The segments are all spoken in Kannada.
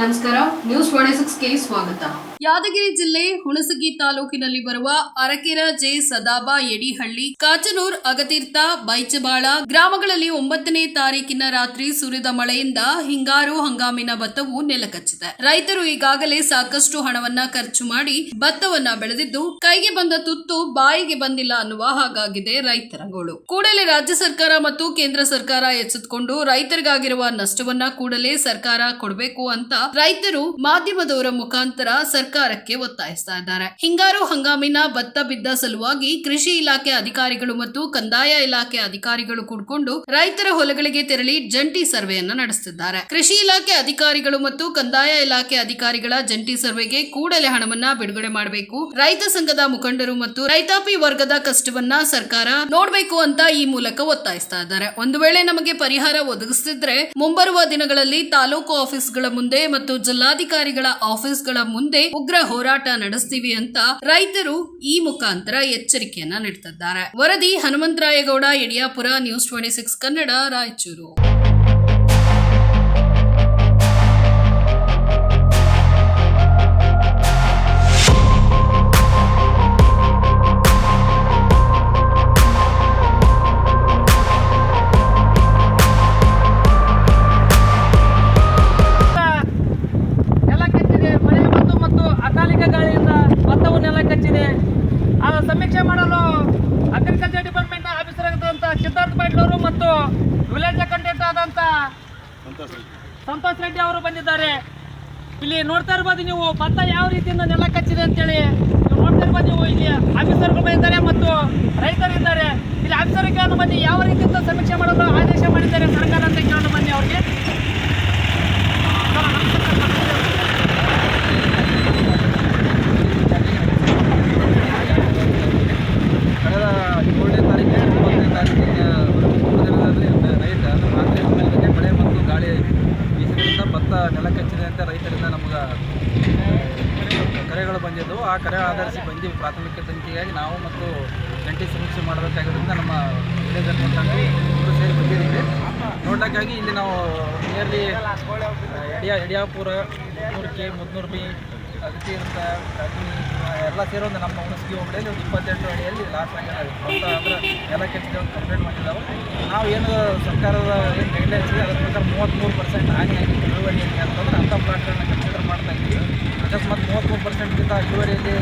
ನಮಸ್ಕಾರ ನ್ಯೂಸ್ ಸಿಕ್ಸ್ಗೆ ಸ್ವಾಗತ. ಯಾದಗಿರಿ ಜಿಲ್ಲೆ ಹುಣಸಗಿ ತಾಲೂಕಿನಲ್ಲಿ ಬರುವ ಅರಕೆರ ಜೆ ಸದಾಬಾ ಯಡಿಹಳ್ಳಿ, ಕಾಚನೂರ್ ಅಗತೀರ್ಥ ಬೈಚಬಾಳ ಗ್ರಾಮಗಳಲ್ಲಿ ಒಂಬತ್ತನೇ ತಾರೀಕಿನ ರಾತ್ರಿ ಸುರಿದ ಮಳೆಯಿಂದ ಹಿಂಗಾರು ಹಂಗಾಮಿನ ಭತ್ತವು ನೆಲಕಚ್ಚಿದೆ. ರೈತರು ಈಗಾಗಲೇ ಸಾಕಷ್ಟು ಹಣವನ್ನ ಖರ್ಚು ಮಾಡಿ ಭತ್ತವನ್ನ ಬೆಳೆದಿದ್ದು, ಕೈಗೆ ಬಂದ ತುತ್ತು ಬಾಯಿಗೆ ಬಂದಿಲ್ಲ ಅನ್ನುವ ಹಾಗಾಗಿದೆ ರೈತರ ಗೋಳು. ಕೂಡಲೇ ರಾಜ್ಯ ಸರ್ಕಾರ ಮತ್ತು ಕೇಂದ್ರ ಸರ್ಕಾರ ಎಚ್ಚೆತ್ತುಕೊಂಡು ರೈತರಿಗಾಗಿರುವ ನಷ್ಟವನ್ನ ಕೂಡಲೇ ಸರ್ಕಾರ ಕೊಡಬೇಕು ಅಂತ ರೈತರು ಮಾಧ್ಯಮದವರ ಮುಖಾಂತರ ಸರ್ಕಾರಕ್ಕೆ ಒತ್ತಾಯಿಸ್ತಾ ಇದ್ದಾರೆ. ಹಿಂಗಾರು ಹಂಗಾಮಿನ ಭತ್ತ ಬಿದ್ದ ಸಲುವಾಗಿ ಕೃಷಿ ಇಲಾಖೆ ಅಧಿಕಾರಿಗಳು ಮತ್ತು ಕಂದಾಯ ಇಲಾಖೆ ಅಧಿಕಾರಿಗಳು ಕೂಡಿಕೊಂಡು ರೈತರ ಹೊಲಗಳಿಗೆ ತೆರಳಿ ಜಂಟಿ ಸರ್ವೆಯನ್ನ ನಡೆಸುತ್ತಿದ್ದಾರೆ ಕೃಷಿ ಇಲಾಖೆ ಅಧಿಕಾರಿಗಳು ಮತ್ತು ಕಂದಾಯ ಇಲಾಖೆ ಅಧಿಕಾರಿಗಳ ಜಂಟಿ ಸರ್ವೆಗೆ ಕೂಡಲೇ ಹಣವನ್ನ ಬಿಡುಗಡೆ ಮಾಡಬೇಕು. ರೈತ ಸಂಘದ ಮುಖಂಡರು ಮತ್ತು ರೈತಾಪಿ ವರ್ಗದ ಕಷ್ಟವನ್ನ ಸರ್ಕಾರ ನೋಡಬೇಕು ಅಂತ ಈ ಮೂಲಕ ಒತ್ತಾಯಿಸ್ತಾ ಇದ್ದಾರೆ. ಒಂದು ವೇಳೆ ನಮಗೆ ಪರಿಹಾರ ಒದಗಿಸ್ತಿದ್ರೆ ಮುಂಬರುವ ದಿನಗಳಲ್ಲಿ ತಾಲೂಕು ಆಫೀಸ್ಗಳ ಮುಂದೆ ಮತ್ತು ಜಿಲ್ಲಾಧಿಕಾರಿಗಳ ಆಫೀಸ್ಗಳ ಮುಂದೆ ಉಗ್ರ ಹೋರಾಟ ನಡೆಸ್ತೀವಿ ಅಂತ ರೈತರು ಈ ಮುಖಾಂತರ ಎಚ್ಚರಿಕೆಯನ್ನ ನೀಡುತ್ತಿದ್ದಾರೆ ವರದಿ Hanumantharayagowda Yadiyapura news twenty six Kannada, Raichur. ಸಮೀಕ್ಷೆ ಮಾಡಲು ಅಗ್ರಿಕಲ್ಚರ್ ಡಿಪಾರ್ಟ್ಮೆಂಟ್ ಆಫೀಸರ್ ಆಗಿದ್ದಂಥ ಸಿದ್ಧಾರ್ಥ ಪಾಟೀಲ್ ಮತ್ತು ವಿಲೇಜ್ ಅಕೌಂಟೆಂಟ್ ಆದಂತ ಸಂತೋಷ್ ರೆಡ್ಡಿ ಅವರು ಬಂದಿದ್ದಾರೆ. ಇಲ್ಲಿ ನೋಡ್ತಾ ಇರ್ಬೋದು ನೀವು, ಭತ್ತ ಯಾವ ರೀತಿಯಿಂದ ನೆಲ ಕಚ್ಚಿದೆ ಅಂತೇಳಿ. ನೀವು ನೋಡ್ತಾ ಇರ್ಬೋದು ನೀವು, ಇಲ್ಲಿ ಆಫೀಸರ್ಗಳು ಬಂದಿದ್ದಾರೆ ಮತ್ತು ರೈತರಿದ್ದಾರೆ ಇಲ್ಲಿ ಬನ್ನಿ ಯಾವ ರೀತಿಯಿಂದ ಸಮೀಕ್ಷೆ ಮಾಡಲು ಆದೇಶ ಮಾಡಿದ್ದಾರೆ ಸರ್ಕಾರ ಅಂತ ಕೇಳೋಣ ಬನ್ನಿ ಅವ್ರಿಗೆ ಕಳೆದ ಏಳನೇ ತಾರೀಕಿನ ಒಂಬತ್ತನೇ ತಾರೀಕಿನ ಮೂರು ದಿನದಲ್ಲಿ ನೈಟ್ ಅಂದ್ರೆ ರಾತ್ರಿ ಹನ್ನೆರಡು ಗಂಟೆ ಮಳೆ ಮತ್ತು ಗಾಳಿ ಬೀಸಿದ್ರಿಂದ ಭತ್ತ ನೆಲ ಅಂತ ರೈತರಿಂದ ನಮ್ಗೆ ಕರೆಗಳು ಬಂದಿದ್ದವು ಆ ಕರೆ ಆಧರಿಸಿ ಬಂದು ಪ್ರಾಥಮಿಕ ತನಿಖೆಗಾಗಿ ನಾವು ಮತ್ತು ಜಂಟಿ ಸಮೀಕ್ಷೆ ಮಾಡಬೇಕಾಗಿರೋದ್ರಿಂದ ನಮ್ಮ ವಿಲೇಜ್ ಅಕೌಂಟೆಂಟ್ ಇಬ್ಬರು ಸೇರಿ ಬಂದಿದ್ದೀವಿ. ನೋಡೋಕ್ಕಾಗಿ ಇಲ್ಲಿ ನಾವು ನಿಯರ್ಲಿ ಯಡಿಯಾ ಯಡಿಯಾಪುರ ಮುನ್ನೂರು ಕೆ ಮುನ್ನೂರು ಬಿ ಅಗತಿ ಅಂತ ಎಲ್ಲ ಸೇರೋದು ಒಂದು ನಮ್ಮ ಹುಣಸಗಿ ಹೋಬಳಿಯಲ್ಲಿ ಒಂದು ಇಪ್ಪತ್ತೆಂಟು ಅಡಿಯಲ್ಲಿ ಲಾಸ್ ಆಗಿರೋದು ಅಂದ್ರೆ ಎಲ್ಲ ಕೆಲಸದ ಒಂದು ಕಂಪ್ಲೇಂಟ್ ಮಾಡಿದ್ದಾವೆ ನಾವು ಏನು ಸರ್ಕಾರದ ಏನು ಗೈಡ್ಲೈನ್ಸ್ ಇದೆ ಅದ್ರ ಪ್ರಕಾರ ಮೂವತ್ತ್ಮೂರು ಪರ್ಸೆಂಟ್ ಹಾನಿಯಾಗಿದೆ ಇಳುವರಿಯಲ್ಲಿ ಅಂತಂದ್ರೆ ಅಂಥ ಪ್ಲಾಟ್ಗಳನ್ನ ಕನ್ಸಿಡರ್ ಮಾಡ್ತಾ ಇದ್ದೀವಿ ಅಕಸ್ಮಾತ್ ಮೂವತ್ತ್ಮೂರು ಪರ್ಸೆಂಟ್ಗಿಂತ ಇಳುವರಿಯಲ್ಲಿ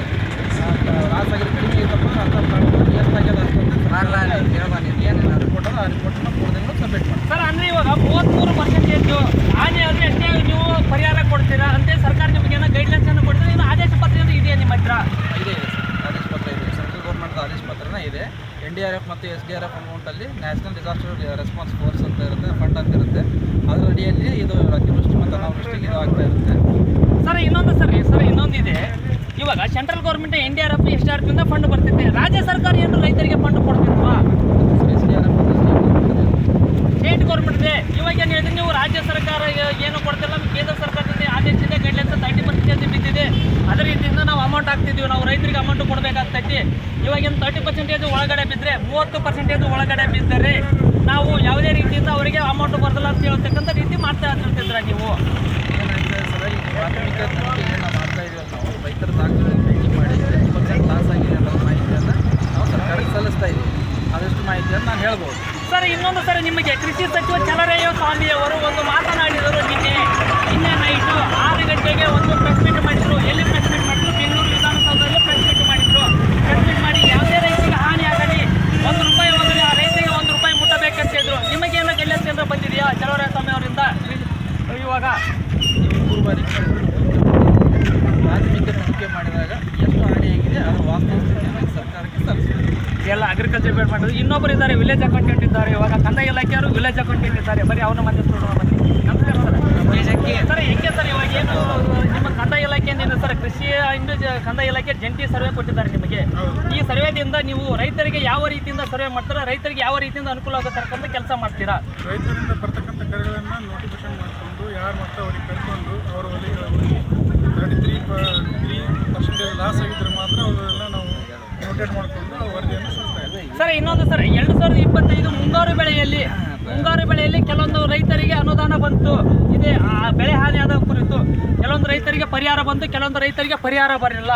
ಲಾಸ್ ಆಗಿರೋ ಕಡಿಮೆ ಇತ್ತಪ್ಪ ಅಂಥ ಪ್ಲಾಟ್ಗಳು ಎಷ್ಟಾಗ್ಯದ ಅಷ್ಟೊಂದು ಹೇಳ್ದಾನೆ ಏನು ರಿಪೋರ್ಟ್ ಅದ ಆ ರಿಪೋರ್ಟನ್ನು ಮೂರು ದಿನಗಳು ಸಬ್ಮಿಟ್ ಮಾಡ್ತೀವಿ ಸರ್ ಅಂದ್ರೆ ಇವಾಗ ಮೂವತ್ಮೂರು ಪರ್ಸೆಂಟೇಜ್ ಹಾನಿ ಆದ್ರೆ ಎಷ್ಟೇ ನೀವು ಪರಿಹಾರ ಕೊಡ್ತೀರಾ ಅಂತೆ ಸರ್ಕಾರ ನಿಮಗೆ ಏನೋ ಗೈಡ್ಲೈನ್ಸ್ ಅನ್ನು ಕೊಡ್ತೀರಾ ಇನ್ನು ಆದೇಶ ಪತ್ರ ಏನು ಇದೆಯಾ ನಿಮ್ಮ ಹತ್ರ ಇದೆ ಇದೆ ಸರ್ ಆದೇಶ ಪತ್ರ ಇದೆ ಸೆಂಟ್ರಲ್ ಗೌರ್ಮೆಂಟ್ ಆದೇಶ ಪತ್ರನೇ ಇದೆ ಎನ್ ಡಿ ಆರ್ ಎಫ್ ಮತ್ತು ಎಸ್ ಡಿ ಆರ್ ಎಫ್ ಅಮೌಂಟಲ್ಲಿ ನ್ಯಾಷನಲ್ ಡಿಸಾಸ್ಟರ್ ರೆಸ್ಪಾನ್ಸ್ ಫೋರ್ಸ್ ಅಂತ ಇರುತ್ತೆ ಫಂಡ್ ಅಂತ ಇರುತ್ತೆ. ಅದರ ಅಡಿಯಲ್ಲಿ ಇದು ಅತಿವೃಷ್ಟಿ ಮತ್ತು ಅನಾವೃಷ್ಟಿಗೆ ಇದು ಆಗ್ತಾ ಇರುತ್ತೆ. ಸರ್, ಇನ್ನೊಂದು ಸರ್ ಸರ್, ಇನ್ನೊಂದಿದೆ. ಇವಾಗ central government N D R F, S D R F ಇಂದ ಫಂಡ್ ಬರ್ತಿದೆ. ರಾಜ್ಯ ಸರ್ಕಾರ ಏನು ರೈತರಿಗೆ fund ಕೊಡ್ತಿಲ್ವಾ S D R F state government ಇದೆ ಇವಾಗ ಏನು ಹೇಳಿದ್ರೆ ನೀವು ರಾಜ್ಯ ಸರ್ಕಾರ ಏನು ಕೊಡ್ತಿಲ್ಲ ಕೇಂದ್ರ ಸರ್ಕಾರದಿಂದ ಆದೇಶ ಇದೆ ಗೈಡ್ಲೈನ್ಸ್ ತರ್ಟಿ ಪರ್ಸೆಂಟೇಜ್ ಬಿದ್ದಿದೆ ಅದೇ ರೀತಿಯಿಂದ ನಾವು ಅಮೌಂಟ್ ಹಾಕ್ತಿದ್ದೀವಿ ನಾವು ರೈತರಿಗೆ ಅಮೌಂಟ್ ಕೊಡಬೇಕಾಗ್ತೈತಿ ಇವಾಗ ಏನು ತರ್ಟಿ ಪರ್ಸೆಂಟೇಜ್ ಒಳಗಡೆ ಬಿದ್ದರೆ ಮೂವತ್ತು ಪರ್ಸೆಂಟೇಜ್ ಒಳಗಡೆ ಬಿದ್ದರೆ ನಾವು ಯಾವುದೇ ರೀತಿಯಿಂದ ಅವರಿಗೆ ಅಮೌಂಟ್ ಬರಲ್ಲ ಅಂತ ಹೇಳ್ತಕ್ಕಂಥ ರೀತಿ ಮಾಡ್ತಾ ಇರ್ತಿದ್ರ ನೀವು. ಪ್ರಾಥಮಿಕ ತನಿಖೆಗೆ ನಾವು ಮಾಡ್ತಾ ಇದ್ದೀವಿ ನಾವು ರೈತರ ದಾಖಲೆ ಭೇಟಿ ಮಾಡಿ ಎಷ್ಟು ಪರ್ಸೆಂಟ್ ಲಾಸ್ ಆಗಿದೆ ಅನ್ನೋ ಮಾಹಿತಿಯನ್ನು ನಾವು ಸರ್ಕಾರಕ್ಕೆ ಸಲ್ಲಿಸ್ತಾ ಇದ್ದೀವಿ ಆದಷ್ಟು ಮಾಹಿತಿಯನ್ನು ನಾನು ಹೇಳ್ಬೋದು ಸರ್ ಇನ್ನೊಂದು ಸರ್ ನಿಮಗೆ ಕೃಷಿ ಸಚಿವ ಚಲರೇಯ ಸ್ವಾಮಿ ಅವರು ಒಂದು ಮಾತನಾಡಿದರು ನಿನ್ನೆ. ನಿನ್ನೆ ನೈಟು ಆರು ಗಂಟೆಗೆ ಒಂದು ಪ್ರೆಸ್ ಮೀಟ್ ಮಾಡಿದ್ರು ಎಲ್ಲಿ ಪ್ರೆಸ್ ಮೀಟ್ ಮಾಡಿದ್ರು ಬೆಂಗಳೂರು ವಿಧಾನಸೌಧದಲ್ಲಿ ಪ್ರೆಸ್ ಮೀಟ್ ಮಾಡಿದ್ರು ಪ್ರೆಸ್ ಮೀಟ್ ಮಾಡಿ ಯಾವುದೇ ರೈತರಿಗೆ ಹಾನಿ ಆಗಲಿ ಒಂದು ರೂಪಾಯಿ ಹೋಗಲಿ ಆ ರೈತರಿಗೆ ಒಂದು ರೂಪಾಯಿ ಮುಟ್ಟಬೇಕಂತ ಹೇಳಿದ್ರು ನಿಮಗೇನು ಗೆಲ್ಲಸ್ ಏನಾರ ಬಂದಿದೆಯಾ ಚಲರೇಯ ಸ್ವಾಮಿ ಅವರಿಂದ ಇವಾಗ ನೀವು ಮೂರು ಬಾರಿ ಪ್ರಾಥಮಿಕ ತನಿಖೆ ಮಾಡಿದಾಗ ಎಷ್ಟು ಹಾನಿಯಾಗಿದೆ ಅದರ ವಾಸ್ತವ ಸ್ಥಿತಿಯನ್ನು ಸರ್ಕಾರಕ್ಕೆ ಸಲ್ಲಿಸ್ತೀವಿ ಎಲ್ಲ ಇನ್ನೊಬ್ಬರು ಇದ್ದಾರೆ ವಿಲೇಜ್ ಅಕೌಂಟೆಂಟ್ ಇದ್ದಾರೆ ಇವಾಗ ಕಂದಾಯ ಇಲಾಖೆಯವರು ವಿಲೇಜ್ ಅಕೌಂಟೆಂಟ್ ಇದ್ದಾರೆ. ಬರೀ ಮತ್ತೆ ಬನ್ನಿ. ನಮಸ್ಕಾರ ಸರ್. ಸರ್ ಹೆಂಗೆ ಸರ್ ಇವಾಗ ಏನು ನಿಮ್ಮ ಕಂದಾಯ ಇಲಾಖೆಯಿಂದ ಸರ್ ಕೃಷಿ ಇಂದು ಕಂದಾಯ ಇಲಾಖೆ ಜಂಟಿ ಸರ್ವೆ ಕೊಟ್ಟಿದ್ದಾರೆ ನಿಮಗೆ? ಈ ಸರ್ವೆದಿಂದ ನೀವು ರೈತರಿಗೆ ಯಾವ ರೀತಿಯಿಂದ ಸರ್ವೆ ಮಾಡ್ತೀರಾ ರೈತರಿಗೆ ಯಾವ ರೀತಿಯಿಂದ ಅನುಕೂಲ ಆಗತಕ್ಕಂಥ ಕೆಲಸ ಮಾಡ್ತೀರಾ? ರೈತರಿಂದ ಬರ್ತಕ್ಕಂಥ ಕರೆಗಳನ್ನು ನೋಟಿಫಿಕೇಶನ್ ಮಾಡಿಕೊಂಡು ಯಾರು ಮತ್ತೆ ಅವ್ರಿಗೆ ಕರ್ಕೊಂಡು ಅವರ ಹೋಗಿ thirty three three percentage loss ಆಗಿದ್ರೆ ಮಾತ್ರ ಅವರೆಲ್ಲ ಮಾಡಿಕೊಂಡು ವರದಿಯನ್ನು ಸರ್ ಇನ್ನೊಂದು ಸರ್ ಎರಡು ಸಾವಿರದ ಇಪ್ಪತ್ತೈದು ಮುಂಗಾರು ಬೆಳೆಯಲ್ಲಿ ಮುಂಗಾರು ಬೆಳೆಯಲ್ಲಿ ಕೆಲವೊಂದು ರೈತರಿಗೆ ಅನುದಾನ ಬಂತು. ಇದೆ ಆ ಬೆಳೆ ಆದ ಕುರಿತು ಕೆಲವೊಂದು ರೈತರಿಗೆ ಪರಿಹಾರ ಬಂತು ಕೆಲವೊಂದು ರೈತರಿಗೆ ಪರಿಹಾರ ಬರಲಿಲ್ಲ.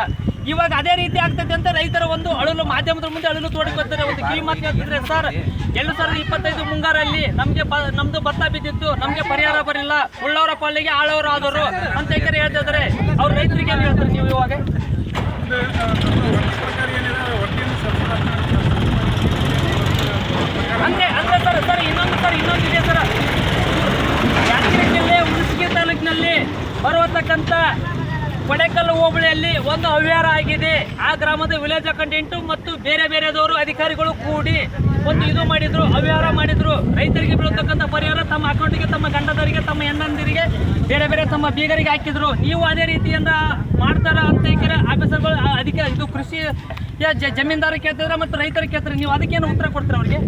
ಇವಾಗ ಅದೇ ರೀತಿ ಆಗ್ತದೆ ಅಂತ ರೈತರ ಒಂದು ಅಳಲು ಮಾಧ್ಯಮದ ಮುಂದೆ ಅಳಲು ತೋಡಿಕೊಳ್ತಾರೆ. ಒಂದು ಕಿವಿ ಮಾತು ಹೇಳ್ತಿದ್ರೆ ಸರ್ ಎರಡು ಸಾವಿರದ ಇಪ್ಪತ್ತೈದು ಮುಂಗಾರಲ್ಲಿ ನಮಗೆ ನಮ್ದು ಭತ್ತ ಬಿದ್ದಿತ್ತು ನಮಗೆ ಪರಿಹಾರ ಬರಲಿಲ್ಲ. ಉಳ್ಳವರ ಪಾಲಿಗೆ ಆಳವರು ಆದವರು ಅಂತ ಹೇಳ್ತಿದ್ದಾರೆ. ಅವ್ರು ರೈತರಿಗೆ ಏನು ಹೇಳ್ತಾರೆ ನೀವು ಇವಾಗ? ಸಲ್ಲಿಸಲಾಗ್ತದೆ ಅಂದ್ರೆ ಸರ್ ಸರ್, ಇನ್ನೊಂದು ಸರ್, ಇನ್ನೊಂದು ಇದೆ, ಸರ್. ಯಾದಗಿರಿ ಜಿಲ್ಲೆ ಹುಣಸಗಿ ತಾಲೂಕಿನಲ್ಲಿ ಬರುವತಕ್ಕಂಥ ಕೊಡೆಕಲ್ಲು ಹೋಬಳಿಯಲ್ಲಿ ಒಂದು ಅವ್ಯವಹಾರ ಆಗಿದೆ. ಆ ಗ್ರಾಮದ ವಿಲೇಜ್ ಅಕೌಂಟೆಂಟು ಮತ್ತು ಬೇರೆ ಬೇರೆದವರು ಅಧಿಕಾರಿಗಳು ಕೂಡಿ ಒಂದು ಇದು ಮಾಡಿದ್ರು ಅವ್ಯವಹಾರ ಮಾಡಿದ್ರು. ರೈತರಿಗೆ ಬೀಳತಕ್ಕಂಥ ಪರಿಹಾರ ತಮ್ಮ ಅಕೌಂಟಿಗೆ, ತಮ್ಮ ಗಂಡದವರಿಗೆ ತಮ್ಮ ಹೆಣ್ಣಂದಿರಿಗೆ, ಬೇರೆ ಬೇರೆ ತಮ್ಮ ಬೀಗರಿಗೆ ಹಾಕಿದ್ರು. ನೀವು ಅದೇ ರೀತಿಯಿಂದ ಮಾಡ್ತಾರ ಅಂತ ಆಫೀಸರ್ಗಳು ಅದಕ್ಕೆ ಇದು ಕೃಷಿ ಯ- ಜಮೀನ್ದಾರ ಕೇಳ್ತಿದ್ರೆ ಮತ್ತು ರೈತರು ಕೇಳ್ತಾರೆ ನೀವು ಅದಕ್ಕೇನು ಉತ್ತರ ಕೊಡ್ತೀರ ಅವ್ರಿಗೆ?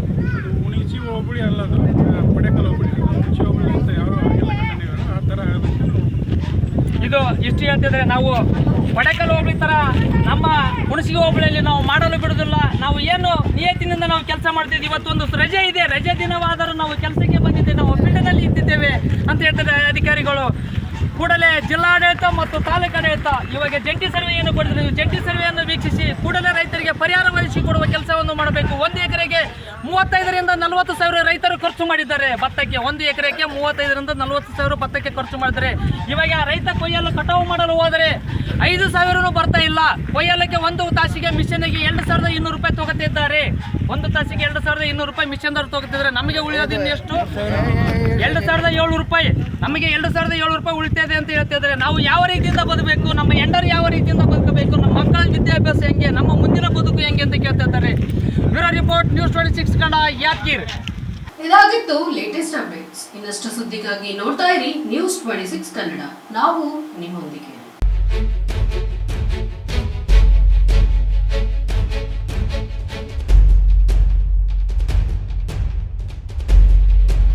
ಉಣಿಚಿ ಹೋಬಳಿ ಅಲ್ಲ ಅದು. ಪಡೆಕಲ್ ಹೋಬಳಿ ಉಣಿಚಿ ಹೋಬಳಿ ಅಂತ ಯಾರು ಆಗಿಲ್ಲ ಆ ಥರ ಇದು ಇಷ್ಟು ಹೇಳ್ತಿದ್ರೆ ನಾವು ಪಡೆಕಲ್ ಹೋಬಳಿ ತರ ನಮ್ಮ ಹುಣಸಿಗೆ ಹೋಬಳಿಯಲ್ಲಿ ನಾವು ಮಾಡಲು ಬಿಡುದಿಲ್ಲ. ನಾವು ಏನು ನಿಯತ್ತಿನಿಂದ ನಾವು ಕೆಲಸ ಮಾಡ್ತಿದ್ವಿ ಇವತ್ತೊಂದು ರಜೆ ಇದೆ. ರಜೆ ದಿನವಾದರೂ ನಾವು ಕೆಲಸಕ್ಕೆ ಬಂದಿದ್ದೇವೆ ನಾವು ಪೀಠದಲ್ಲಿ ಇದ್ದಿದ್ದೇವೆ ಅಂತ ಹೇಳ್ತಾರೆ ಅಧಿಕಾರಿಗಳು. ಕೂಡಲೇ ಜಿಲ್ಲಾಡಳಿತ ಮತ್ತು ತಾಲೂಕಾಡಳಿತ ಇವಾಗ ಜಂಟಿ ಸರ್ವೆಯನ್ನು ಕೊಡಿದ್ರೆ ಜಂಟಿ ಸರ್ವೆಯನ್ನು ವೀಕ್ಷಿಸಿ ಕೂಡಲೇ ರೈತರಿಗೆ ಪರಿಹಾರ ಒದಗಿಸಿಕೊಡುವ ಕೆಲಸವನ್ನು ಮಾಡಬೇಕು. ಒಂದು ಎಕರೆಗೆ ಮೂವತ್ತೈದರಿಂದ ನಲವತ್ತು ಸಾವಿರ ರೈತರು ಖರ್ಚು ಮಾಡಿದ್ದಾರೆ. ಭತ್ತಕ್ಕೆ ಒಂದು ಎಕರೆಗೆ ಮೂವತ್ತೈದರಿಂದ ನಲವತ್ತು ಸಾವಿರ ಭತ್ತಕ್ಕೆ ಖರ್ಚು ಮಾಡಿದ್ದಾರೆ. ಇವಾಗ ರೈತ ಕೊಯ್ಯಲು ಕಟಾವು ಮಾಡಲು ಹೋದರೆ ಐದು ಸಾವಿರನೂ ಬರ್ತಾ ಇಲ್ಲ. ಕೊಯ್ಯಲಕ್ಕೆ ಒಂದು ತಾಸಿಗೆ ಮಿಷನ್ಗೆ ಎರಡು ಸಾವಿರದ ಇನ್ನೂರು ರೂಪಾಯಿ ತಗೋತಿದ್ದಾರೆ. ಒಂದು ತಾಸಿಗೆ ಎರಡು ಸಾವಿರದ ಇನ್ನೂರು ರೂಪಾಯಿ ಮಿಷನ್ದವ್ರು ತಗೋತಿದ್ದಾರೆ. ನಮಗೆ ಉಳಿಯೋದು ಎಷ್ಟು ಎರಡು ಸಾವಿರದ ಏಳ್ನೂರು ರೂಪಾಯಿ. ನಮಗೆ ಎರಡು ಸಾವಿರದ ಏಳು ರೂಪಾಯಿ ಉಳಿತದೆ ಅಂತ ಹೇಳ್ತಿದ್ದಾರೆ ನಾವು ಯಾವ ರೀತಿಯಿಂದ ಬದುಕಬೇಕು? ನಮ್ಮ ಎಂಡರು ಯಾವ ರೀತಿಯಿಂದ ಬದುಕಬೇಕು? ನಮ್ಮ ಮಕ್ಕಳ ವಿದ್ಯಾಭ್ಯಾಸ ಹೆಂಗೆ? ನಮ್ಮ ಮುಂದಿನ ಬದುಕು ಹೆಂಗೆ ಅಂತ ಕೇಳ್ತಾ ಇದ್ದಾರೆ. Bureau report, news twenty six Kannada, Yadagiri. ಇದಾಗಿತ್ತು ಲೇಟೆಸ್ಟ್ ಅಪ್ಡೇಟ್ಸ್. ಇನ್ನಷ್ಟು ಸುದ್ದಿಗಾಗಿ ನೋಡ್ತಾ ಇರಿ ನ್ಯೂಸ್ ಟ್ವೆಂಟಿ ಸಿಕ್ಸ್ ಕನ್ನಡ. ನಾವು ನಿಮ್ಮೊಂದಿಗೆ.